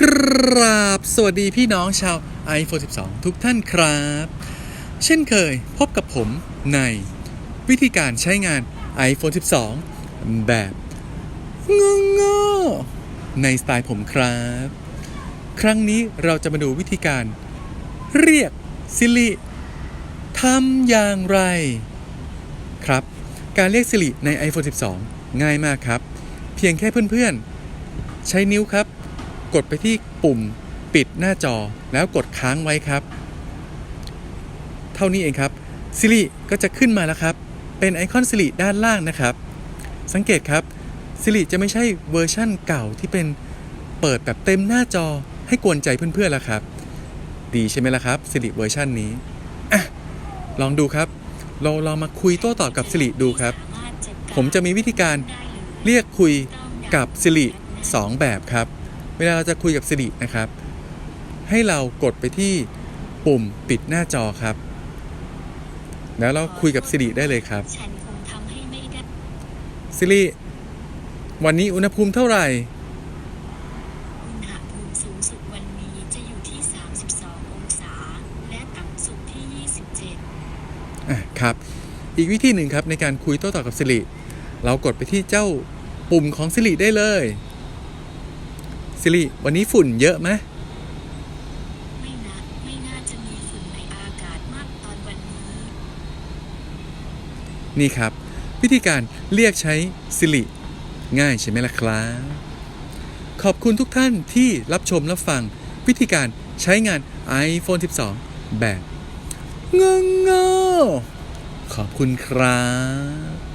กราบสวัสดีพี่น้องชาว iPhone 12 ทุกท่านครับ เช่นเคยพบกับผมในวิธีการใช้งาน iPhone 12 แบบงงๆในสไตล์ผมครับ ครั้งนี้เราจะมาดูวิธีการเรียกซิริทำอย่างไร ครับ การเรียกสิริใน iPhone 12 ง่ายมากครับ เพียงแค่เพื่อนๆ ใช้นิ้วครับ กดไปที่ปุ่มปิดหน้าจอแล้วกดค้างไว้ครับ เท่านี้เองครับสิริก็จะขึ้นมาแล้วครับ เป็นไอคอนสิริด้านล่างนะครับ สังเกตครับสิริจะไม่ใช่เวอร์ชั่นเก่าที่เป็นเปิดแบบเต็มหน้าจอให้กวนใจเพื่อนๆแล้วครับ ดีใช่ไหมล่ะครับสิริเวอร์ชันนี้อะลองดูครับ เราลองมาคุยโต้ตอบกับสิริดูครับ ผมจะมีวิธีการเรียกคุยกับสิริสองแบบครับ เวลาเราจะคุยกับสิรินะครับ ให้เรากดไปที่ปุ่มปิดหน้าจอครับ แล้วเราคุยกับสิริได้เลยครับฉันคงทำให้ไม่ได้สิริวันนี้อุณหภูมิเท่าไหร่อุณหภูมิสูงสุดวันนี้จะอยู่ที่ 32 องศา และต่ำสุดที่ 27อะครับ อีกวิธีหนึ่งครับในการคุยโต้ตอบกับสิริเรากดไปที่เจ้าปุ่มของสิริได้เลย สิริวันนี้ฝุ่นเยอะไหมไม่นะไม่น่าจะมีฝุ่นในอากาศมากตอนวันนี้ นี่ครับ วิธีการเรียกใช้สิริง่ายใช่ไหมล่ะครับขอบคุณทุกท่านที่รับชมรับฟัง วิธีการใช้งาน iPhone 12 แบบงงๆขอบคุณครับ